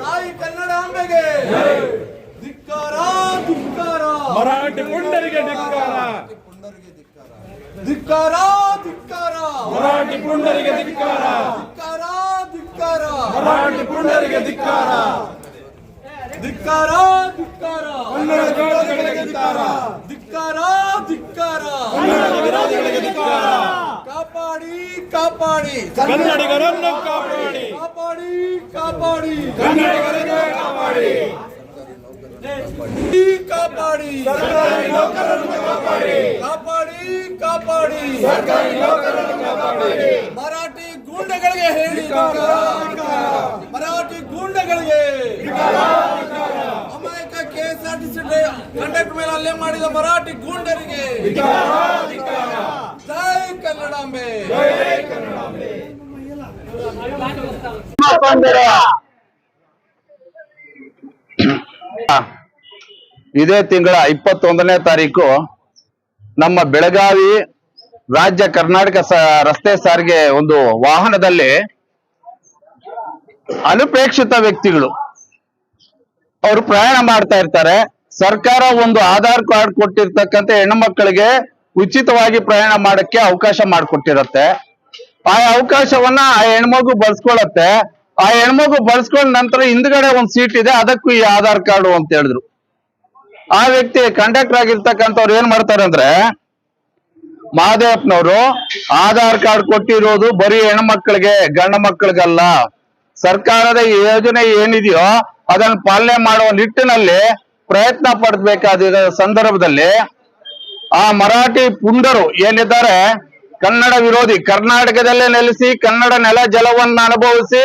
ತಾಯಿ ಕನ್ನಡಾಂಬೆಗೆ ಧಿಕ್ಕಾರ ಧಿಕ್ಕಾರ. ಮರಾಠಿ ಪುಂಡರಿಗೆ ಧಿಕ್ಕಾರ. ಪುಂಡರಿಗೆ ಧಿಕ್ಕಾರ ಧಿಕ್ಕಾರ. ಧಿಕ್ಕಾರ ಮರಾಠಿ ಪುಂಡರಿಗೆ ಧಿಕ್ಕಾರ. ಧಿಕ್ಕಾರ ಧಿಕ್ಕಾರ. ಮರಾಠಿ ಪುಂಡರಿಗೆ ಧಿಕ್ಕಾರ. ಧಿಕ್ಕಾರ ಧಿಕ್ಕಾರ. ಕನ್ನಡ ವಿರೋಧಿಗಳಿಗೆ ಧಿಕ್ಕಾರ. ಧಿಕ್ಕಾರ ಧಿಕ್ಕಾರ. ಕನ್ನಡ ವಿರೋಧಿಗಳಿಗೆ ಧಿಕ್ಕಾರ. ಕಾಪಾಡಿ ಕಾಪಾಡಿ. ಕನ್ನಡಿಗರನ್ನು ಕಾಪಾಡಿ. ಕಾಪಾಡಿ ಕಾಪಾಡಿ. ಕನ್ನಡಿಗರನ್ನು ಕಾಪಾಡಿ ಕಾಪಾಡಿ. ಸರ್ಕಾರಿ ನೌಕರರನ್ನು ಕಾಪಾಡಿ. ಕಾಪಾಡಿ ಕಾಪಾಡಿ. ಸರ್ಕಾರಿ ನೌಕರರನ್ನು ಕಾಪಾಡಿ. ಮರಾಠಿ ಗೂಂಡಗಳಿಗೆ ಹೇಳಿ ಮರಾಠಿ ಗೂಂಡಗಳಿಗೆ. ಅಮಾಯಕ ಕೆಎಸ್ಆರ್ಟಿಸಿ ಕಂಡಕ್ಟರ್ ಮೇಲೆ ಹಲ್ಲೆ ಮಾಡಿದ ಮರಾಠಿ ಗೂಂಡರಿಗೆ. ಜೈ ಕನ್ನಡಾಂಬೆ ಇದೇ ತಿಂಗಳ ಇಪ್ಪತ್ತೊಂದನೇ ತಾರೀಕು ನಮ್ಮ ಬೆಳಗಾವಿ ರಾಜ್ಯ ಕರ್ನಾಟಕ ರಸ್ತೆ ಸಾರಿಗೆ ಒಂದು ವಾಹನದಲ್ಲಿ ಅನುಪೇಕ್ಷಿತ ವ್ಯಕ್ತಿಗಳು ಅವರು ಪ್ರಯಾಣ ಮಾಡ್ತಾ ಇರ್ತಾರೆ. ಸರ್ಕಾರ ಒಂದು ಆಧಾರ್ ಕಾರ್ಡ್ ಕೊಟ್ಟಿರ್ತಕ್ಕಂಥ ಹೆಣ್ಣು ಮಕ್ಕಳಿಗೆ ಉಚಿತವಾಗಿ ಪ್ರಯಾಣ ಮಾಡಕ್ಕೆ ಅವಕಾಶ ಮಾಡಿಕೊಟ್ಟಿರತ್ತೆ. ಆ ಅವಕಾಶವನ್ನ ಆ ಹೆಣ್ಮಗು ಬಳಸ್ಕೊಳತ್ತೆ. ಆ ಹೆಣ್ಮಗು ಬಳಸ್ಕೊಂಡ ನಂತರ ಹಿಂದ್ಗಡೆ ಒಂದ್ ಸೀಟ್ ಇದೆ, ಅದಕ್ಕೂ ಈ ಆಧಾರ್ ಕಾರ್ಡು ಅಂತ ಹೇಳಿದ್ರು. ಆ ವ್ಯಕ್ತಿ ಕಂಡಕ್ಟರ್ ಆಗಿರ್ತಕ್ಕಂಥವ್ರು ಏನ್ ಮಾಡ್ತಾರೆ ಅಂದ್ರೆ ಮಹದೇವಪ್ಪನವರು ಆಧಾರ್ ಕಾರ್ಡ್ ಕೊಟ್ಟಿರೋದು ಬರೀ ಹೆಣ್ಮಕ್ಳಿಗೆ, ಗಂಡ ಮಕ್ಕಳಿಗಲ್ಲ ಸರ್ಕಾರದ ಯೋಜನೆ ಏನಿದೆಯೋ ಅದನ್ನ ಪಾಲನೆ ಮಾಡುವ ನಿಟ್ಟಿನಲ್ಲಿ ಪ್ರಯತ್ನ ಪಡಬೇಕಾದ ಸಂದರ್ಭದಲ್ಲಿ ಆ ಮರಾಠಿ ಪುಂಡರು ಏನಿದ್ದಾರೆ ಕನ್ನಡ ವಿರೋಧಿ ಕರ್ನಾಟಕದಲ್ಲೇ ನೆಲೆಸಿ, ಕನ್ನಡ ನೆಲ ಜಲವನ್ನ ಅನುಭವಿಸಿ,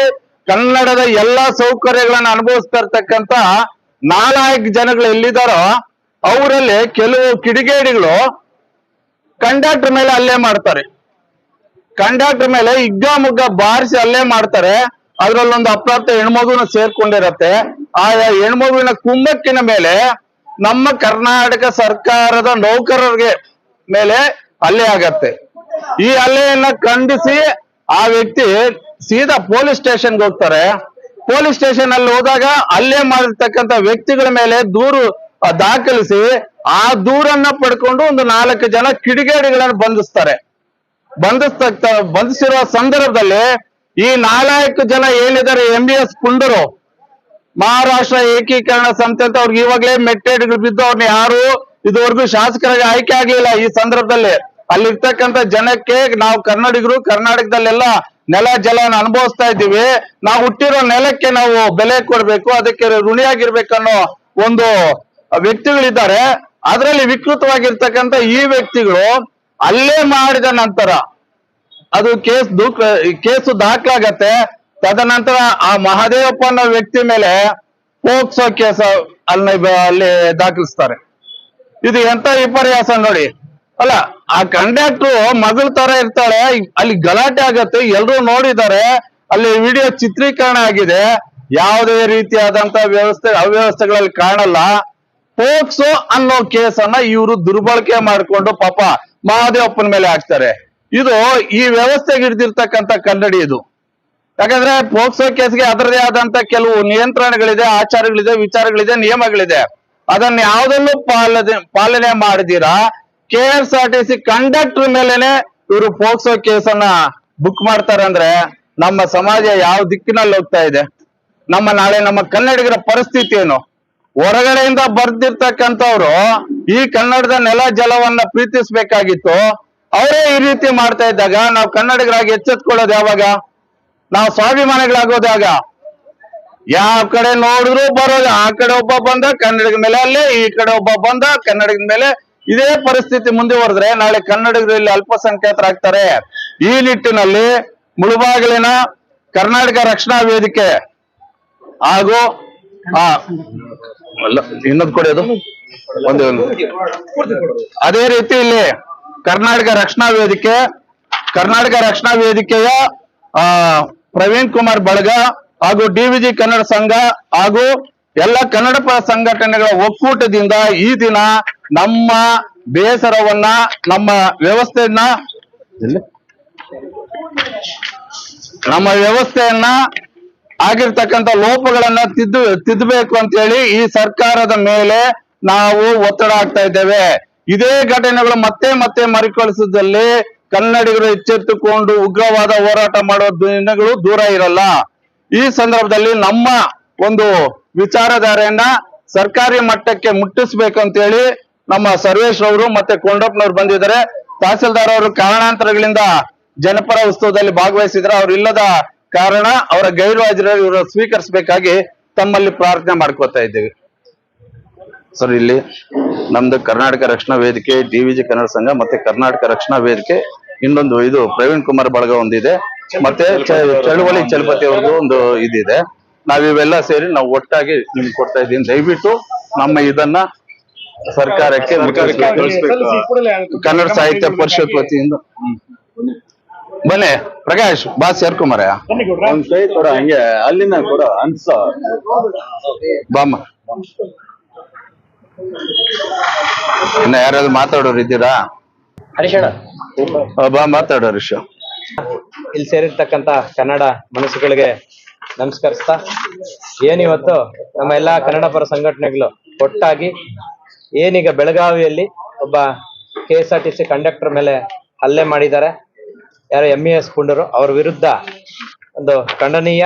ಕನ್ನಡದ ಎಲ್ಲಾ ಸೌಕರ್ಯಗಳನ್ನ ಅನುಭವಿಸ್ತಾ ಇರ್ತಕ್ಕಂತ ನಾಲ್ಕು ಜನಗಳು ಎಲ್ಲಿದ್ದಾರೋ ಅವರಲ್ಲಿ ಕೆಲವು ಕಿಡಿಗೇಡಿಗಳು ಕಂಡಕ್ಟರ್ ಮೇಲೆ ಅಲ್ಲೇ ಮಾಡ್ತಾರೆ. ಕಂಡಕ್ಟರ್ ಮೇಲೆ ಹಿಗ್ಗ ಮುಗ್ಗ ಬಾರಿಸಿ ಅಲ್ಲೇ ಮಾಡ್ತಾರೆ. ಅದರಲ್ಲೊಂದು ಅಪ್ರಾಪ್ತ ಹೆಣ್ಮಗುನ ಸೇರ್ಕೊಂಡಿರತ್ತೆ. ಆ ಹೆಣ್ಮಗುವಿನ ಕುಂಭಕ್ಕಿನ ಮೇಲೆ ನಮ್ಮ ಕರ್ನಾಟಕ ಸರ್ಕಾರದ ನೌಕರರಿಗೆ ಮೇಲೆ ಅಲ್ಲೇ ಆಗತ್ತೆ. ಈ ಹಲ್ಲೆಯನ್ನ ಖಂಡಿಸಿ ಆ ವ್ಯಕ್ತಿ ಸೀದಾ ಪೊಲೀಸ್ ಸ್ಟೇಷನ್ಗೆ ಹೋಗ್ತಾರೆ. ಪೊಲೀಸ್ ಸ್ಟೇಷನ್ ಅಲ್ಲಿ ಹೋದಾಗ ಹಲ್ಲೆ ಮಾಡಿರ್ತಕ್ಕಂಥ ವ್ಯಕ್ತಿಗಳ ಮೇಲೆ ದೂರು ದಾಖಲಿಸಿ ಆ ದೂರನ್ನ ಪಡ್ಕೊಂಡು ಒಂದು ನಾಲ್ಕು ಜನ ಕಿಡಿಗೇಡಿಗಳನ್ನು ಬಂಧಿಸ್ತಾರೆ. ಬಂಧಿಸ್ತಕ್ಕ ಬಂಧಿಸಿರುವ ಸಂದರ್ಭದಲ್ಲಿ ಈ ನಾಲ್ಕು ಜನ ಏನಿದ್ದಾರೆ ಎಂ ಬಿ ಎಸ್ ಪುಂಡರು ಮಹಾರಾಷ್ಟ್ರ ಏಕೀಕರಣ ಸಂಸ್ಥೆ ಅಂತ ಅವ್ರಿಗೆ ಇವಾಗಲೇ ಮೆಟ್ಟೇಡ್ಗಳು ಬಿದ್ದು ಅವ್ರನ್ನ ಯಾರು ಇದುವರೆಗೂ ಶಾಸಕರಾಗಿ ಆಯ್ಕೆ ಆಗಲಿಲ್ಲ ಈ ಸಂದರ್ಭದಲ್ಲಿ. ಅಲ್ಲಿರ್ತಕ್ಕಂಥ ಜನಕ್ಕೆ ನಾವು ಕನ್ನಡಿಗರು ಕರ್ನಾಟಕದಲ್ಲೆಲ್ಲ ನೆಲ ಜಲವನ್ನು ಅನುಭವಿಸ್ತಾ ಇದ್ದೀವಿ. ನಾವು ಹುಟ್ಟಿರೋ ನೆಲಕ್ಕೆ ನಾವು ಬೆಲೆ ಕೊಡಬೇಕು, ಅದಕ್ಕೆ ಋಣಿಯಾಗಿರ್ಬೇಕನ್ನೋ ಒಂದು ವ್ಯಕ್ತಿಗಳಿದ್ದಾರೆ. ಅದರಲ್ಲಿ ವಿಕೃತವಾಗಿರ್ತಕ್ಕಂಥ ಈ ವ್ಯಕ್ತಿಗಳು ಅಲ್ಲೇ ಮಾಡಿದ ನಂತರ ಅದು ಕೇಸ್ ದೂಕ್ ಕೇಸು ದಾಖಲಾಗತ್ತೆ. ತದನಂತರ ಆ ಮಹದೇವಪ್ಪ ಅನ್ನೋ ವ್ಯಕ್ತಿ ಮೇಲೆ ಪೋಕ್ಸೋ ಕೇಸ ಅಲ್ಲಿ ಅಲ್ಲಿ ದಾಖಲಿಸ್ತಾರೆ. ಇದು ಎಂತ ವಿಪರ್ಯಾಸ ನೋಡಿ. ಅಲ್ಲ, ಆ ಕಂಡಕ್ಟರ್ ಮಗಳ ತರ ಇರ್ತಾಳೆ, ಅಲ್ಲಿ ಗಲಾಟೆ ಆಗತ್ತೆ, ಎಲ್ರೂ ನೋಡಿದ್ದಾರೆ ಅಲ್ಲಿ ವಿಡಿಯೋ ಚಿತ್ರೀಕರಣ ಆಗಿದೆ. ಯಾವುದೇ ರೀತಿಯಾದಂತ ವ್ಯವಸ್ಥೆ, ಅವ್ಯವಸ್ಥೆಗಳಲ್ಲಿ ಕಾಣಲ್ಲ. ಪೋಕ್ಸೋ ಅನ್ನೋ ಕೇಸನ್ನ ಇವರು ದುರ್ಬಳಕೆ ಮಾಡಿಕೊಂಡು ಪಾಪ ಮಹಾದೇವಪ್ಪನ ಮೇಲೆ ಹಾಕ್ತಾರೆ. ಇದು ಈ ವ್ಯವಸ್ಥೆಗೆ ಹಿಡಿದಿರ್ತಕ್ಕಂಥ ಕನ್ನಡಿ ಇದು. ಯಾಕಂದ್ರೆ ಪೋಕ್ಸೋ ಕೇಸ್ಗೆ ಅದರದೇ ಆದಂತ ಕೆಲವು ನಿಯಂತ್ರಣಗಳಿದೆ, ಆಚಾರಗಳಿದೆ, ವಿಚಾರಗಳಿದೆ, ನಿಯಮಗಳಿದೆ. ಅದನ್ನ ಯಾವುದನ್ನು ಪಾಲನೆ ಪಾಲನೆ ಮಾಡಿದೀರಾ? K S R T C conductor ಮೇಲೆನೆ ಇವರು ಪೋಕ್ಸೋ ಕೇಸನ್ನ ಬುಕ್ ಮಾಡ್ತಾರೆ ಅಂದ್ರೆ ನಮ್ಮ ಸಮಾಜ ಯಾವ ದಿಕ್ಕಿನಲ್ಲಿ ಹೋಗ್ತಾ ಇದೆ? ನಮ್ಮ ನಾಳೆ ನಮ್ಮ ಕನ್ನಡಿಗರ ಪರಿಸ್ಥಿತಿ ಏನು? ಹೊರಗಡೆಯಿಂದ ಬರ್ದಿರ್ತಕ್ಕಂಥವ್ರು ಈ ಕನ್ನಡದ ನೆಲ ಜಲವನ್ನ ಪ್ರೀತಿಸ್ಬೇಕಾಗಿತ್ತು. ಅವರೇ ಈ ರೀತಿ ಮಾಡ್ತಾ ಇದ್ದಾಗ ನಾವು ಕನ್ನಡಿಗರಾಗಿ ಎಚ್ಚೆತ್ಕೊಳ್ಳೋದು ಯಾವಾಗ? ನಾವು ಸ್ವಾಭಿಮಾನಿಗಳಾಗೋದಾಗ ಯಾವ ಕಡೆ ನೋಡಿದ್ರು ಬರೋದು ಆ ಕಡೆ ಒಬ್ಬ ಬಂದ ಕನ್ನಡಿಗ ಮೇಲೆ ಅಲ್ಲೇ, ಈ ಕಡೆ ಒಬ್ಬ ಬಂದ ಕನ್ನಡಿಗ ಮೇಲೆ ಇದೇ ಪರಿಸ್ಥಿತಿ ಮುಂದುವರೆದ್ರೆ ನಾಳೆ ಕನ್ನಡದಲ್ಲಿ ಅಲ್ಪಸಂಖ್ಯಾತರಾಗ್ತಾರೆ ಈ ನಿಟ್ಟಿನಲ್ಲಿ ಮುಳುಬಾಗಿಲಿನ ಕರ್ನಾಟಕ ರಕ್ಷಣಾ ವೇದಿಕೆ ಹಾಗೂ ಇನ್ನೊಂದು ಕೊಡಿ ಅದು ಒಂದು. ಅದೇ ರೀತಿ ಇಲ್ಲಿ ಕರ್ನಾಟಕ ರಕ್ಷಣಾ ವೇದಿಕೆ, ಕರ್ನಾಟಕ ರಕ್ಷಣಾ ವೇದಿಕೆಯ ಪ್ರವೀಣ್ ಕುಮಾರ್ ಬಳಗ ಹಾಗೂ ಡಿವಿಜಿ ಕನ್ನಡ ಸಂಘ ಹಾಗೂ ಎಲ್ಲ ಕನ್ನಡ ಪರ ಸಂಘಟನೆಗಳ ಒಕ್ಕೂಟದಿಂದ ಈ ದಿನ ನಮ್ಮ ಬೇಸರವನ್ನ ನಮ್ಮ ವ್ಯವಸ್ಥೆಯನ್ನ ನಮ್ಮ ವ್ಯವಸ್ಥೆಯನ್ನ ಆಗಿರ್ತಕ್ಕಂಥ ಲೋಪಗಳನ್ನ ತಿದ್ದು ತಿದ್ದಬೇಕು ಅಂತ ಹೇಳಿ ಈ ಸರ್ಕಾರದ ಮೇಲೆ ನಾವು ಒತ್ತಡ ಆಗ್ತಾ ಇದ್ದೇವೆ. ಇದೇ ಘಟನೆಗಳು ಮತ್ತೆ ಮತ್ತೆ ಮರುಕಳಿಸಿದಲ್ಲಿ ಕನ್ನಡಿಗರು ಎಚ್ಚೆತ್ತುಕೊಂಡು ಉಗ್ರವಾದ ಹೋರಾಟ ಮಾಡುವ ದಿನಗಳು ದೂರ ಇರಲ್ಲ. ಈ ಸಂದರ್ಭದಲ್ಲಿ ನಮ್ಮ ಒಂದು ವಿಚಾರಧಾರೆಯನ್ನ ಸರ್ಕಾರಿ ಮಟ್ಟಕ್ಕೆ ಮುಟ್ಟಿಸ್ಬೇಕು ಅಂತ ಹೇಳಿ ನಮ್ಮ ಸರ್ವೇಶ್ ಅವರು ಮತ್ತೆ ಕೊಂಡಪ್ಪನವ್ರು ಬಂದಿದ್ದಾರೆ. ತಹಸೀಲ್ದಾರ್ ಅವರು ಕಾರಣಾಂತರಗಳಿಂದ ಜನಪರ ಉತ್ಸವದಲ್ಲಿ ಭಾಗವಹಿಸಿದ್ರೆ ಅವ್ರು ಇಲ್ಲದ ಕಾರಣ ಅವರ ಗೈರು ಹಾಜರಲ್ಲಿ ಇವರು ಸ್ವೀಕರಿಸಬೇಕಾಗಿ ತಮ್ಮಲ್ಲಿ ಪ್ರಾರ್ಥನೆ ಮಾಡ್ಕೋತಾ ಇದ್ದೇವೆ. ಸರ್, ಇಲ್ಲಿ ನಮ್ದು ಕರ್ನಾಟಕ ರಕ್ಷಣಾ ವೇದಿಕೆ, ಡಿ ಡಿವಿಜಿ ಕನ್ನಡ ಸಂಘ ಮತ್ತೆ ಕರ್ನಾಟಕ ರಕ್ಷಣಾ ವೇದಿಕೆ, ಇನ್ನೊಂದು ಇದು ಪ್ರವೀಣ್ ಕುಮಾರ್ ಬಳಗ ಒಂದಿದೆ. ಮತ್ತೆ ಚಳುವಳಿ ಚಲಪತಿ ಅವ್ರದ್ದು ಒಂದು ಇದಿದೆ. ನಾವಿವೆಲ್ಲ ಸೇರಿ ನಾವು ಒಟ್ಟಾಗಿ ನಿಮ್ಗೆ ಕೊಡ್ತಾ ಇದ್ದೀನಿ. ದಯವಿಟ್ಟು ನಮ್ಮ ಇದನ್ನ ಸರ್ಕಾರಕ್ಕೆ. ಕನ್ನಡ ಸಾಹಿತ್ಯ ಪರಿಷತ್ ವತಿಯಿಂದ. ಹ್ಮ್. ಬನ್ನಿ ಪ್ರಕಾಶ್ ಬಾ ಸೇರ್ಕೊಂಬರ. ಒಂದ್ ಕೈ ಕೊಡ ಹಂಗೆ ಅಲ್ಲಿನ ಕೂಡ ಅನ್ಸ. ಬಾಮ್ಮ. ಇನ್ನ ಯಾರಾದ್ರು ಮಾತಾಡೋರು ಇದ್ದೀರಾ? ಹರೀಶಣ್ಣ. ಬಾ ಮಾತಾಡೋರು ಹರೀಶ್ ಇಲ್ಲಿ ಸೇರಿರ್ತಕ್ಕಂತ ಕನ್ನಡ ಮನಸ್ಸುಗಳಿಗೆ ನಮಸ್ಕರಿಸ್ತಾ. ಏನಿವತ್ತು ನಮ್ಮ ಎಲ್ಲಾ ಕನ್ನಡ ಪರ ಸಂಘಟನೆಗಳು ಒಟ್ಟಾಗಿ ಏನೀಗ ಬೆಳಗಾವಿಯಲ್ಲಿ ಒಬ್ಬ K S R T C conductor ಮೇಲೆ ಹಲ್ಲೆ ಮಾಡಿದ್ದಾರೆ. ಯಾರು ಎಂ ಇ ಎಸ್ ಪುಂಡರು, ಅವ್ರ ವಿರುದ್ಧ ಒಂದು ಖಂಡನೀಯ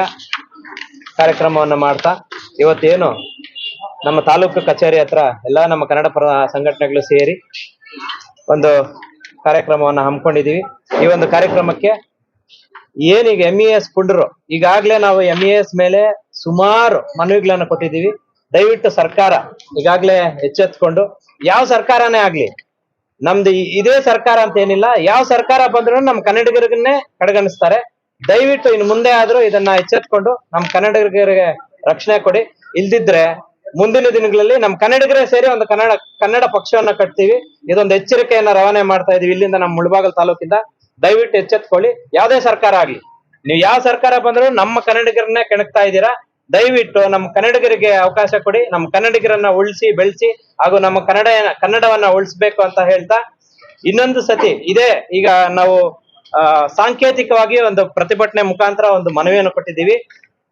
ಕಾರ್ಯಕ್ರಮವನ್ನು ಮಾಡ್ತಾ. ಇವತ್ತೇನು ನಮ್ಮ ತಾಲೂಕು ಕಚೇರಿ ಹತ್ರ ಎಲ್ಲ ನಮ್ಮ ಕನ್ನಡ ಪರ ಸಂಘಟನೆಗಳು ಸೇರಿ ಒಂದು ಕಾರ್ಯಕ್ರಮವನ್ನು ಹಮ್ಮಿಕೊಂಡಿದ್ದೀವಿ. ಈ ಒಂದು ಕಾರ್ಯಕ್ರಮಕ್ಕೆ ಏನೀಗ ಎಂ ಇ ಎಸ್ ಪುಂಡರು ಈಗಾಗ್ಲೇ ನಾವು ಎಂ ಇ ಎಸ್ ಮೇಲೆ ಸುಮಾರು ಮನವಿಗಳನ್ನ ಕೊಟ್ಟಿದ್ದೀವಿ. ದಯವಿಟ್ಟು ಸರ್ಕಾರ ಈಗಾಗ್ಲೇ ಎಚ್ಚೆತ್ಕೊಂಡು, ಯಾವ ಸರ್ಕಾರನೇ ಆಗ್ಲಿ, ನಮ್ದು ಇದೇ ಸರ್ಕಾರ ಅಂತ ಏನಿಲ್ಲ, ಯಾವ ಸರ್ಕಾರ ಬಂದ್ರು ನಮ್ಮ ಕನ್ನಡಿಗರಿಗನ್ನೇ ಕಡೆಗಣಿಸ್ತಾರೆ. ದಯವಿಟ್ಟು ಇನ್ನು ಮುಂದೆ ಆದ್ರೂ ಇದನ್ನ ಎಚ್ಚೆತ್ಕೊಂಡು ನಮ್ಮ ಕನ್ನಡಿಗರಿಗೆ ರಕ್ಷಣೆ ಕೊಡಿ. ಇಲ್ದಿದ್ರೆ ಮುಂದಿನ ದಿನಗಳಲ್ಲಿ ನಮ್ಮ ಕನ್ನಡಿಗರೇ ಸೇರಿ ಒಂದು ಕನ್ನಡ ಕನ್ನಡ ಪಕ್ಷವನ್ನ ಕಟ್ತೀವಿ. ಇದೊಂದು ಎಚ್ಚರಿಕೆಯನ್ನ ರವಾನೆ ಮಾಡ್ತಾ ಇದೀವಿ ಇಲ್ಲಿಂದ ನಮ್ಮ ಮುಳಬಾಗಲ್ ತಾಲೂಕಿಂದ. ದಯವಿಟ್ಟು ಎಚ್ಚೆತ್ಕೊಳ್ಳಿ. ಯಾವುದೇ ಸರ್ಕಾರ ಆಗ್ಲಿ. ನೀವು ಯಾವ ಸರ್ಕಾರ ಬಂದ್ರು ನಮ್ಮ ಕನ್ನಡಿಗರನ್ನೇ ಕೆಣಕ್ತಾ ಇದ್ದೀರಾ? ದಯವಿಟ್ಟು ನಮ್ಮ ಕನ್ನಡಿಗರಿಗೆ ಅವಕಾಶ ಕೊಡಿ. ನಮ್ಮ ಕನ್ನಡಿಗರನ್ನ ಉಳಿಸಿ, ಬೆಳೆಸಿ ಹಾಗೂ ನಮ್ಮ ಕನ್ನಡ, ಕನ್ನಡವನ್ನ ಉಳಿಸ್ಬೇಕು ಅಂತ ಹೇಳ್ತಾ ಇನ್ನೊಂದು ಸತಿ ಇದೇ ಈಗ ನಾವು ಸಾಂಕೇತಿಕವಾಗಿ ಒಂದು ಪ್ರತಿಭಟನೆ ಮುಖಾಂತರ ಒಂದು ಮನವಿಯನ್ನು ಕೊಟ್ಟಿದ್ದೀವಿ.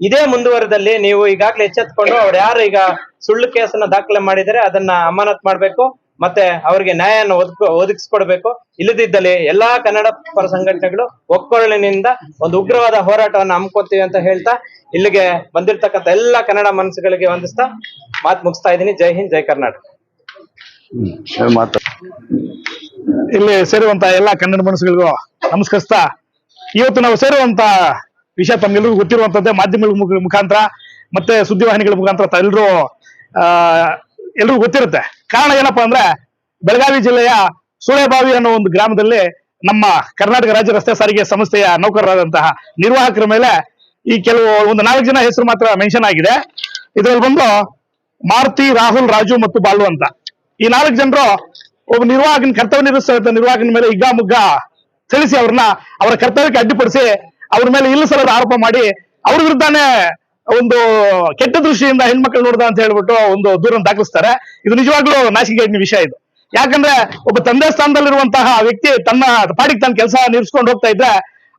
ಇದೇ ಮುಂದುವರೆದಲ್ಲಿ ನೀವು ಈಗಾಗಲೇ ಎಚ್ಚೆತ್ಕೊಂಡು ಅವ್ರು ಯಾರು ಈಗ ಸುಳ್ಳು ಕೇಸನ್ನ ದಾಖಲೆ ಮಾಡಿದರೆ ಅದನ್ನ ಅಮಾನತ್ ಮಾಡ್ಬೇಕು. ಮತ್ತೆ ಅವರಿಗೆ ನ್ಯಾಯವನ್ನು ಒದಕ ಒದಗಿಸ್ಕೊಡ್ಬೇಕು. ಇಲ್ಲದಿದ್ದಲ್ಲಿ ಎಲ್ಲಾ ಕನ್ನಡ ಪರ ಸಂಘಟನೆಗಳು ಒಕ್ಕೊರಳಿನಿಂದ ಒಂದು ಉಗ್ರವಾದ ಹೋರಾಟವನ್ನು ಹಮ್ಮಿಕೊಳ್ತೀವಿ ಅಂತ ಹೇಳ್ತಾ ಇಲ್ಲಿಗೆ ಬಂದಿರ್ತಕ್ಕಂಥ ಎಲ್ಲಾ ಕನ್ನಡ ಮನಸ್ಸುಗಳಿಗೆ ವಂದಿಸ್ತಾ ಮಾತು ಮುಗಿಸ್ತಾ ಇದ್ದೀನಿ. ಜೈ ಹಿಂದ್, ಜೈ ಕರ್ನಾಟಕ. ಇಲ್ಲಿ ಸೇರುವಂತ ಎಲ್ಲಾ ಕನ್ನಡ ಮನಸ್ಸುಗಳಿಗೂ ನಮಸ್ಕರಿಸ್ತಾ, ಇವತ್ತು ನಾವು ಸೇರುವಂತ ವಿಷಯ ತಮ್ಗೆಲ್ಲರಿಗೂ ಗೊತ್ತಿರುವಂತದ್ದೇ ಮಾಧ್ಯಮಗಳ ಮುಖ- ಮುಖಾಂತರ, ಮತ್ತೆ ಸುದ್ದಿವಾಹಿನಿಗಳ ಮುಖಾಂತರ ಎಲ್ಲರೂ ಆ, ಎಲ್ರಿಗೂ ಗೊತ್ತಿರುತ್ತೆ. ಕಾರಣ ಏನಪ್ಪಾ ಅಂದ್ರೆ ಬೆಳಗಾವಿ ಜಿಲ್ಲೆಯ ಸೂಳೆಬಾವಿ ಅನ್ನೋ ಒಂದು ಗ್ರಾಮದಲ್ಲಿ ನಮ್ಮ ಕರ್ನಾಟಕ ರಾಜ್ಯ ರಸ್ತೆ ಸಾರಿಗೆ ಸಂಸ್ಥೆಯ ನೌಕರರಾದಂತಹ ನಿರ್ವಾಹಕರ ಮೇಲೆ ಈ ಕೆಲವು ಒಂದು ನಾಲ್ಕು ಜನ ಹೆಸರು ಮಾತ್ರ ಮೆನ್ಷನ್ ಆಗಿದೆ. ಇದರಲ್ಲಿ ಬಂದು ಮಾರುತಿ, ರಾಹುಲ್, ರಾಜು ಮತ್ತು ಬಾಲು ಅಂತ. ಈ ನಾಲ್ಕು ಜನರು ಒಬ್ಬ ನಿರ್ವಾಹಕನ ಕರ್ತವ್ಯ ನಿರ್ವಹಿಸ್ತಾ ನಿರ್ವಾಹಕನ ಮೇಲೆ ಹಿಗ್ಗಾ ಮುಗ್ಗ ತಿಳಿಸಿ ಅವ್ರನ್ನ ಅವರ ಕರ್ತವ್ಯಕ್ಕೆ ಅಡ್ಡಿಪಡಿಸಿ ಅವ್ರ ಮೇಲೆ ಇಲ್ಲಸಲ್ಲದ ಆರೋಪ ಮಾಡಿ ಅವ್ರ ವಿರುದ್ಧನೇ ಒಂದು ಕೆಟ್ಟ ದೃಷ್ಟಿಯಿಂದ ಹೆಣ್ಮಕ್ಳು ನೋಡ್ದ ಅಂತ ಹೇಳ್ಬಿಟ್ಟು ಒಂದು ದೂರನ್ನು ದಾಖಲಿಸ್ತಾರೆ. ಇದು ನಿಜವಾಗ್ಲೂ ನಾಚಿಕೆಗೇಡಿನ ವಿಷಯ ಇದು. ಯಾಕಂದ್ರೆ ಒಬ್ಬ ತಂದೆ ಸ್ಥಾನದಲ್ಲಿರುವಂತಹ ವ್ಯಕ್ತಿ ತನ್ನ ಪಾಡಿಗೆ ತನ್ನ ಕೆಲಸ ನಿರ್ಸ್ಕೊಂಡು ಹೋಗ್ತಾ ಇದ್ರೆ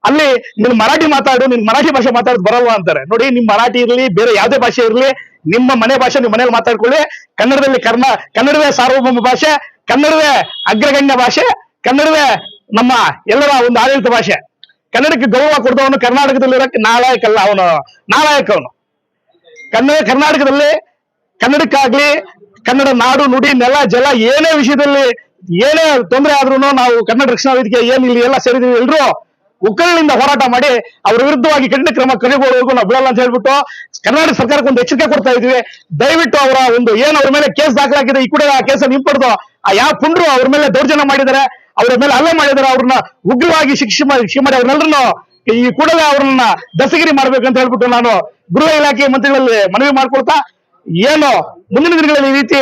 ಅಲ್ಲಿ ನೀನು ಮರಾಠಿ ಮಾತಾಡು ನಿನ್ ಮರಾಠಿ ಭಾಷೆ ಮಾತಾಡೋದು ಬರಲ್ಲ ಅಂತಾರೆ. ನೋಡಿ, ನಿಮ್ ಮರಾಠಿ ಇರ್ಲಿ, ಬೇರೆ ಯಾವುದೇ ಭಾಷೆ ಇರ್ಲಿ, ನಿಮ್ಮ ಮನೆ ಭಾಷೆ ನಿಮ್ಮ ಮನೇಲಿ ಮಾತಾಡ್ಕೊಳ್ಳಿ. ಕನ್ನಡದಲ್ಲಿ ಕರ್ಮ, ಕನ್ನಡವೇ ಸಾರ್ವಭೌಮ ಭಾಷೆ, ಕನ್ನಡವೇ ಅಗ್ರಗಣ್ಯ ಭಾಷೆ, ಕನ್ನಡವೇ ನಮ್ಮ ಎಲ್ಲರ ಒಂದು ಆಡಳಿತ ಭಾಷೆ. ಕನ್ನಡಕ್ಕೆ ಗೌರವ ಕೊಡ್ದವನು ಕರ್ನಾಟಕದಲ್ಲಿರೋಕೆ ನಾಲಾಯಕ ಅಲ್ಲ ಅವನು ನಾಲಾಯಕ ಅವನು ಕನ್ನಡ ಕರ್ನಾಟಕದಲ್ಲಿ ಕನ್ನಡಕ್ಕಾಗ್ಲಿ, ಕನ್ನಡ ನಾಡು, ನುಡಿ, ನೆಲ, ಜಲ ಏನೇ ವಿಷಯದಲ್ಲಿ ಏನೇ ತೊಂದರೆ ಆದ್ರೂ ನಾವು ಕನ್ನಡ ರಕ್ಷಣಾ ವೇದಿಕೆ ಏನ್ ಎಲ್ಲ ಸೇರಿದೀವಿ ಎಲ್ರು ಉಕ್ಕಳಿನಿಂದ ಹೋರಾಟ ಮಾಡಿ ಅವ್ರ ವಿರುದ್ಧವಾಗಿ ಕಠಿಣ ಕ್ರಮ ಕೈಗೊಳ್ಳುವವರೆಗೂ ನಾವು ಬಿಡಲ್ಲ ಅಂತ ಹೇಳ್ಬಿಟ್ಟು ಕರ್ನಾಟಕ ಸರ್ಕಾರಕ್ಕೆ ಒಂದು ಎಚ್ಚರಿಕೆ ಕೊಡ್ತಾ ಇದೀವಿ ದಯವಿಟ್ಟು ಅವರ ಒಂದು ಏನು ಅವ್ರ ಮೇಲೆ ಕೇಸ್ ದಾಖಲಾಗಿದೆ, ಈ ಕೂಡ ಆ ಕೇಸನ್ನು ಹಿಂಪಡೆದು, ಆ ಯಾವ ಪುಂಡ್ರು ಅವ್ರ ಮೇಲೆ ದೌರ್ಜನ್ಯ ಮಾಡಿದ್ದಾರೆ ಅವ್ರ ಮೇಲೆ ಹಲ್ಲೆ ಮಾಡಿದ್ದಾರೆ ಅವ್ರನ್ನ ಉಗ್ರವಾಗಿ ಶಿಕ್ಷೆ ಶಿಕ್ಷೆ ಮಾಡಿ ಅವ್ರನ್ನೆಲ್ಲರನ್ನು ಈ ಕೂಡಲೇ ಅವ್ರನ್ನ ದಸಗಿರಿ ಮಾಡ್ಬೇಕಂತ ಹೇಳ್ಬಿಟ್ಟು ನಾನು ಗೃಹ ಇಲಾಖೆ ಮಂತ್ರಿಗಳಲ್ಲಿ ಮನವಿ ಮಾಡ್ಕೊಳ್ತಾ ಏನು ಮುಂದಿನ ದಿನಗಳಲ್ಲಿ ಈ ರೀತಿ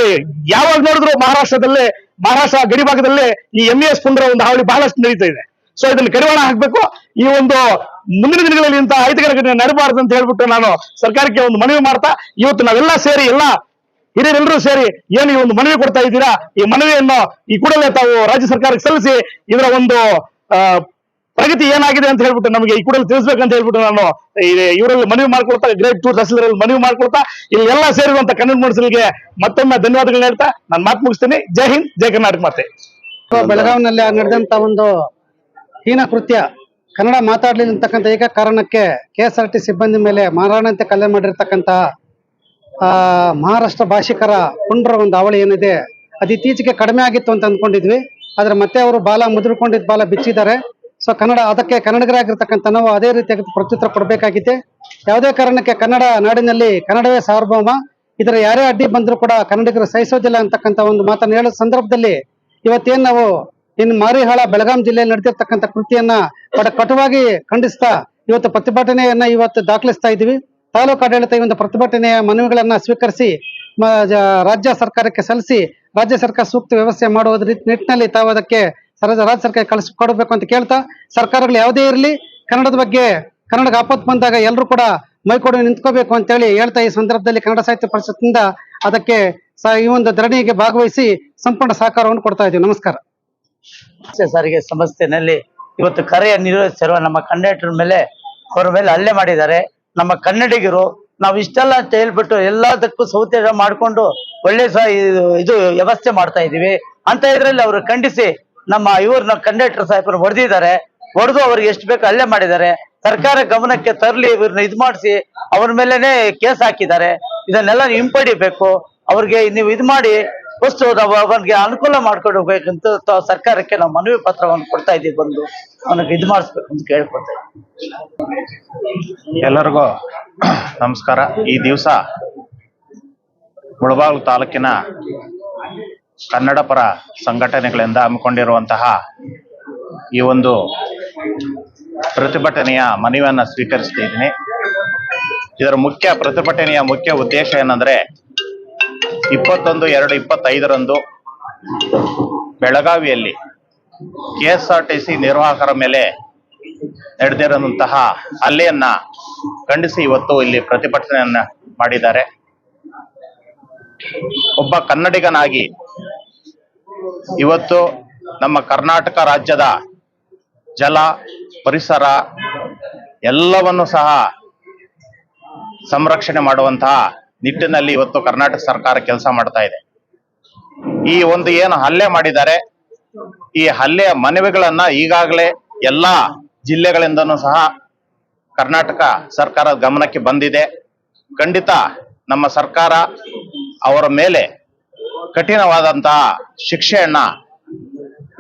ಯಾವಾಗ ನೋಡಿದ್ರು ಮಹಾರಾಷ್ಟ್ರದಲ್ಲಿ, ಮಹಾರಾಷ್ಟ್ರ ಗಡಿ ಭಾಗದಲ್ಲಿ ಈ ಎಂ ಎಸ್ ಪುಂಡ್ರ ಒಂದು ಹಾವಳಿ ಬಹಳಷ್ಟು ನಡೀತಾ ಇದೆ. ಸೊ ಇದನ್ನು ಕಡಿವಾಣ ಹಾಕ್ಬೇಕು. ಈ ಒಂದು ಮುಂದಿನ ದಿನಗಳಲ್ಲಿ ಇಂತಹ ಅಹಿತಕರ ಘಟನೆ ನಡಬಾರದು ಅಂತ ಹೇಳ್ಬಿಟ್ಟು ನಾನು ಸರ್ಕಾರಕ್ಕೆ ಒಂದು ಮನವಿ ಮಾಡ್ತಾ, ಇವತ್ತು ನಾವೆಲ್ಲ ಸೇರಿ ಎಲ್ಲ ಹಿರಿಯರೆಲ್ಲರೂ ಸೇರಿ ಏನು ಈ ಒಂದು ಮನವಿ ಕೊಡ್ತಾ ಇದ್ದೀರಾ? ಈ ಮನವಿಯನ್ನು ಈ ಕೂಡಲೇ ತಾವು ರಾಜ್ಯ ಸರ್ಕಾರಕ್ಕೆ ಸಲ್ಲಿಸಿ ಇದರ ಒಂದು ಪ್ರಗತಿ ಏನಾಗಿದೆ ಅಂತ ಹೇಳ್ಬಿಟ್ಟು ನಮಗೆ ಈ ಕೂಡಲೇ ತಿಳಿಸ್ಬೇಕಂತ ಹೇಳ್ಬಿಟ್ಟು ನಾನು ಇವರಲ್ಲಿ ಮನವಿ ಮಾಡ್ಕೊಳ್ತಾ ಗ್ರೇಟ್ ಟೂ ತಹಸೀಲ್ದಾರ್ ಮನವಿ ಮಾಡ್ಕೊಳ್ತಾ ಇಲ್ಲಿ ಎಲ್ಲ ಸೇರಿರುವಂತ ಕನ್ನಡ ಮನಸ್ಸಿಗೆ ಮತ್ತೊಮ್ಮೆ ಧನ್ಯವಾದಗಳನ್ನ ಹೇಳ್ತಾ ನಾನು ಮಾತು ಮುಗಿಸ್ತೀನಿ. ಜೈ ಹಿಂದ್ ಜೈ ಕರ್ನಾಟಕ ಮಾತೆ. ಬೆಳಗಾವಿನಲ್ಲಿ ನಡೆದಂತ ಒಂದು ಹೀನ ಕೃತ್ಯ ಕನ್ನಡ ಮಾತಾಡ್ಲಿಲ್ಲ ಅಂತಕ್ಕಂಥ ಏಕ ಕಾರಣಕ್ಕೆ ಕೆ ಎಸ್ ಆರ್ ಟಿ ಸಿಬ್ಬಂದಿ ಮೇಲೆ ಮಾರಾಣಂತೆ ಕಲ್ಲೆ ಮಾಡಿರ್ತಕ್ಕಂಥ ಆ, ಮಹಾರಾಷ್ಟ್ರ ಭಾಷಿಕರ ಪುಂಡ್ರ ಒಂದು ಅವಳಿ ಏನಿದೆ, ಅದು ಇತ್ತೀಚೆಗೆ ಕಡಿಮೆ ಆಗಿತ್ತು ಅಂತ ಅಂದ್ಕೊಂಡಿದ್ವಿ. ಆದ್ರೆ ಮತ್ತೆ ಅವರು ಬಾಲ ಮುದುರ್ಕೊಂಡಿದ್ದ ಬಾಲ ಬಿಚ್ಚಿದ್ದಾರೆ. ಸೊ ಕನ್ನಡ, ಅದಕ್ಕೆ ಕನ್ನಡಿಗರಾಗಿರ್ತಕ್ಕಂಥ ನಾವು ಅದೇ ರೀತಿಯಾಗಿ ಪ್ರತ್ಯುತ್ತರ ಕೊಡಬೇಕಾಗಿದೆ ಯಾವುದೇ ಕಾರಣಕ್ಕೆ ಕನ್ನಡ ನಾಡಿನಲ್ಲಿ ಕನ್ನಡವೇ ಸಾರ್ವಭೌಮ. ಇದರ ಯಾರೇ ಅಡ್ಡಿ ಬಂದರೂ ಕೂಡ ಕನ್ನಡಿಗರು ಸಹಿಸೋದಿಲ್ಲ ಅಂತಕ್ಕಂಥ ಒಂದು ಮಾತನ್ನು ಹೇಳೋ ಸಂದರ್ಭದಲ್ಲಿ ಇವತ್ತೇನು ನಾವು ಇನ್ನು ಮಾರಿಹಾಳ, ಬೆಳಗಾಂ ಜಿಲ್ಲೆಯಲ್ಲಿ ನಡೆದಿರ್ತಕ್ಕಂಥ ಕೃತಿಯನ್ನ ಕಟುವಾಗಿ ಖಂಡಿಸ್ತಾ ಇವತ್ತು ಪ್ರತಿಭಟನೆಯನ್ನ ಇವತ್ತು ದಾಖಲಿಸ್ತಾ ಇದ್ದೀವಿ. ತಾಲೂಕು ಆಡಳಿತ ಈ ಒಂದು ಪ್ರತಿಭಟನೆಯ ಮನವಿಗಳನ್ನ ಸ್ವೀಕರಿಸಿ ರಾಜ್ಯ ಸರ್ಕಾರಕ್ಕೆ ಸಲ್ಲಿಸಿ, ರಾಜ್ಯ ಸರ್ಕಾರ ಸೂಕ್ತ ವ್ಯವಸ್ಥೆ ಮಾಡುವ ರೀತಿ- ನಿಟ್ಟಿನಲ್ಲಿ ತಾವು ಅದಕ್ಕೆ ರಾಜ್ಯ ಸರ್ಕಾರ ಕಳಿಸ್ಕೊಡ್ಬೇಕು ಅಂತ ಕೇಳ್ತಾ, ಸರ್ಕಾರಗಳು ಯಾವುದೇ ಇರಲಿ, ಕನ್ನಡದ ಬಗ್ಗೆ, ಕನ್ನಡಕ್ಕೆ ಆಪತ್ತು ಬಂದಾಗ ಎಲ್ಲರೂ ಕೂಡ ಮೈಕೊಡು ನಿಂತ್ಕೋಬೇಕು ಅಂತೇಳಿ ಹೇಳ್ತಾ ಈ ಸಂದರ್ಭದಲ್ಲಿ ಕನ್ನಡ ಸಾಹಿತ್ಯ ಪರಿಷತ್ನಿಂದ ಅದಕ್ಕೆ ಈ ಒಂದು ಧರಣಿಗೆ ಭಾಗವಹಿಸಿ ಸಂಪೂರ್ಣ ಸಹಕಾರವನ್ನು ಕೊಡ್ತಾ ಇದ್ದೀವಿ. ನಮಸ್ಕಾರ. ಸಾರಿಗೆ ಸಂಸ್ಥೆನಲ್ಲಿ ಇವತ್ತು ಕರೆಯ ನಿರ್ವಹಿಸಿರುವ ನಮ್ಮ ಕಂಡಕ್ಟರ್ ಮೇಲೆ, ಅವರ ಮೇಲೆ ಹಲ್ಲೆ ಮಾಡಿದ್ದಾರೆ. ನಮ್ಮ ಕನ್ನಡಿಗರು ನಾವು ಇಷ್ಟೆಲ್ಲ ಅಂತ ಹೇಳ್ಬಿಟ್ಟು ಎಲ್ಲದಕ್ಕೂ ಸೌತೇಜ ಮಾಡ್ಕೊಂಡು ಒಳ್ಳೆ ಸಹ ಇದು ವ್ಯವಸ್ಥೆ ಮಾಡ್ತಾ ಇದೀವಿ. ಅಂತ ಇದ್ರಲ್ಲಿ ಅವರು ಖಂಡಿಸಿ ನಮ್ಮ ಇವ್ರನ್ನ ಕಂಡಕ್ಟರ್ ಸಾಹೇಬರು ಹೊಡೆದಿದ್ದಾರೆ. ಹೊಡೆದು ಅವ್ರಿಗೆ ಎಷ್ಟು ಬೇಕು ಅಲ್ಲೇ ಮಾಡಿದ್ದಾರೆ. ಸರ್ಕಾರ ಗಮನಕ್ಕೆ ತರಲಿ ಇವ್ರನ್ನ ಇದು ಮಾಡಿಸಿ ಅವ್ರ ಮೇಲೆನೆ ಕೇಸ್ ಹಾಕಿದ್ದಾರೆ. ಇದನ್ನೆಲ್ಲ ಹಿಂಪಡಿಬೇಕು. ಅವ್ರಿಗೆ ನೀವು ಇದು ಮಾಡಿ ವಸ್ತು ಅವನಿಗೆ ಅನುಕೂಲ ಮಾಡ್ಕೊಡ್ಬೇಕಂತ ಸರ್ಕಾರಕ್ಕೆ ನಾವು ಮನವಿ ಪತ್ರವನ್ನು ಕೊಡ್ತಾ ಇದ್ದೀವಿ ಬಂದು. ಅವನಿಗೆ ಇದು ಮಾಡಿಸ್ಬೇಕು ಅಂತ ಕೇಳ್ಕೊತಾ ಎಲ್ಲರಿಗೂ ನಮಸ್ಕಾರ. ಈ ದಿವಸ ಮುಳಬಾಗಿಲು ತಾಲೂಕಿನ ಕನ್ನಡ ಪರ ಸಂಘಟನೆಗಳಿಂದ ಹಮ್ಮಿಕೊಂಡಿರುವಂತಹ ಈ ಒಂದು ಪ್ರತಿಭಟನೆಯ ಮನವಿಯನ್ನು ಸ್ವೀಕರಿಸ್ತಿದ್ದೀನಿ ಇದರ ಮುಖ್ಯ ಪ್ರತಿಭಟನೆಯ ಮುಖ್ಯ ಉದ್ದೇಶ ಏನಂದ್ರೆ ಇಪ್ಪತ್ತೊಂದು, ಎರಡು ಇಪ್ಪತ್ತೈದರಂದು ಬೆಳಗಾವಿಯಲ್ಲಿ K S R T C ನಿರ್ವಾಹಕರ ಮೇಲೆ ನಡೆದಿರುವಂತಹ ಹಲ್ಲೆಯನ್ನ ಖಂಡಿಸಿ ಇವತ್ತು ಇಲ್ಲಿ ಪ್ರತಿಭಟನೆಯನ್ನ ಮಾಡಿದ್ದಾರೆ. ಒಬ್ಬ ಕನ್ನಡಿಗನಾಗಿ ಇವತ್ತು ನಮ್ಮ ಕರ್ನಾಟಕ ರಾಜ್ಯದ ಜಲ, ಪರಿಸರ ಎಲ್ಲವನ್ನು ಸಹ ಸಂರಕ್ಷಣೆ ಮಾಡುವಂತಹ ನಿಟ್ಟಿನಲ್ಲಿ ಇವತ್ತು ಕರ್ನಾಟಕ ಸರ್ಕಾರ ಕೆಲಸ ಮಾಡ್ತಾ ಇದೆ. ಈ ಒಂದು ಏನು ಹಲ್ಲೆ ಮಾಡಿದ್ದಾರೆ, ಈ ಹಲ್ಲೆಯ ಮನವಿಗಳನ್ನ ಈಗಾಗಲೇ ಎಲ್ಲಾ ಜಿಲ್ಲೆಗಳಿಂದನೂ ಸಹ ಕರ್ನಾಟಕ ಸರ್ಕಾರದ ಗಮನಕ್ಕೆ ಬಂದಿದೆ. ಖಂಡಿತ ನಮ್ಮ ಸರ್ಕಾರ ಅವರ ಮೇಲೆ ಕಠಿಣವಾದಂತಹ ಶಿಕ್ಷೆಯನ್ನ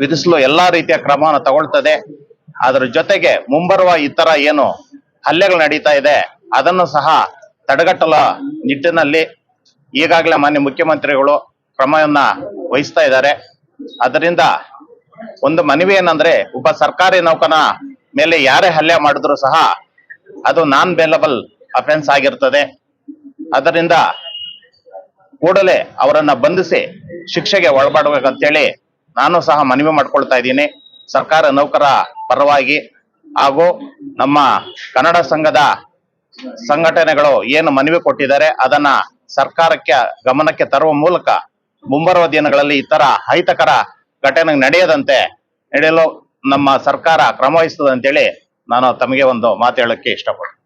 ವಿಧಿಸಲು ಎಲ್ಲಾ ರೀತಿಯ ಕ್ರಮವನ್ನು ತಗೊಳ್ತದೆ. ಅದರ ಜೊತೆಗೆ ಮುಂಬರುವ ಇತರ ಏನು ಹಲ್ಲೆಗಳು ನಡೀತಾ ಇದೆ, ಅದನ್ನು ಸಹ ತಡೆಗಟ್ಟಲ ನಿಟ್ಟಿನಲ್ಲಿ ಈಗಾಗಲೇ ಮಾನ್ಯ ಮುಖ್ಯಮಂತ್ರಿಗಳು ಕ್ರಮವನ್ನ ವಹಿಸ್ತಾ ಇದ್ದಾರೆ. ಅದರಿಂದ ಒಂದು ಮನವಿ ಏನಂದ್ರೆ, ಒಬ್ಬ ಸರ್ಕಾರಿ ನೌಕನ ಮೇಲೆ ಯಾರೇ ಹಲ್ಲೆ ಮಾಡಿದ್ರು ಸಹ ಅದು ನಾನ್ ಬೇಲಬಲ್ ಅಫೆನ್ಸ್ ಆಗಿರ್ತದೆ. ಅದರಿಂದ ಕೂಡಲೇ ಅವರನ್ನ ಬಂಧಿಸಿ ಶಿಕ್ಷೆಗೆ ಒಳಪಡ್ಬೇಕಂತೇಳಿ ನಾನು ಸಹ ಮನವಿ ಮಾಡ್ಕೊಳ್ತಾ ಇದ್ದೀನಿ. ಸರ್ಕಾರ ನೌಕರ ಪರವಾಗಿ ಹಾಗೂ ನಮ್ಮ ಕನ್ನಡ ಸಂಘದ ಸಂಘಟನೆಗಳು ಏನು ಮನವಿ ಕೊಟ್ಟಿದ್ದಾರೆ ಅದನ್ನ ಸರ್ಕಾರಕ್ಕೆ ಗಮನಕ್ಕೆ ತರುವ ಮೂಲಕ ಮುಂಬರುವ ದಿನಗಳಲ್ಲಿ ಈ ತರ ಅಹಿತಕರ ಘಟನೆ ನಡೆಯದಂತೆ ನಡೆಯಲು ನಮ್ಮ ಸರ್ಕಾರ ಕ್ರಮ ವಹಿಸ್ತದೆ ಅಂತೇಳಿ ನಾನು ತಮಗೆ ಒಂದು ಮಾತು ಹೇಳಕ್ಕೆ ಇಷ್ಟಪಡ್ತೀನಿ.